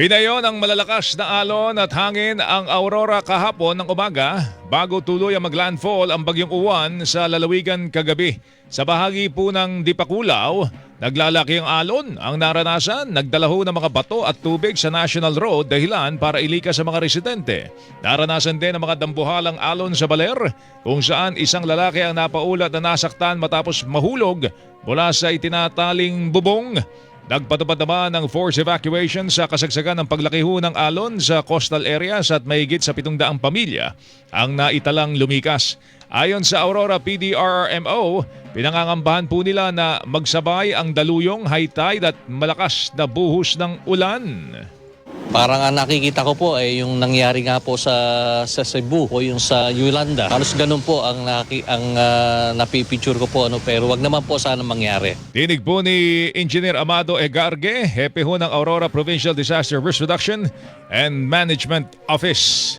Pinayo ng malalakas na alon at hangin ang aurora kahapon ng umaga bago tuloy ang maglandfall ang bagyong uwan sa lalawigan kagabi. Sa bahagi po ng Dipakulaw, naglalaki ang alon. Ang naranasan, nagdalaho ng mga bato at tubig sa National Road dahilan para ilikas sa mga residente. Naranasan din ang mga dambuhalang alon sa Baler kung saan isang lalaki ang napaulat na nasaktan matapos mahulog mula sa itinataling bubong. Nagpatupad naman ng force evacuation sa kasagsagan ng paglakiho ng alon sa coastal areas at mahigit sa 700 pamilya ang naitalang lumikas. Ayon sa Aurora PDRRMO, pinangangambahan po nila na magsabay ang daluyong high tide at malakas na buhos ng ulan. Parang ang nakikita ko po ay yung nangyari nga po sa sa Cebu o yung sa Yolanda. Halos ganun po ang naki, ang ah, napipicture ko po ano pero wag naman po sana mangyari. Tinig po ni Engineer Amado Egarge, hepe ho ng Aurora Provincial Disaster Risk Reduction and Management Office.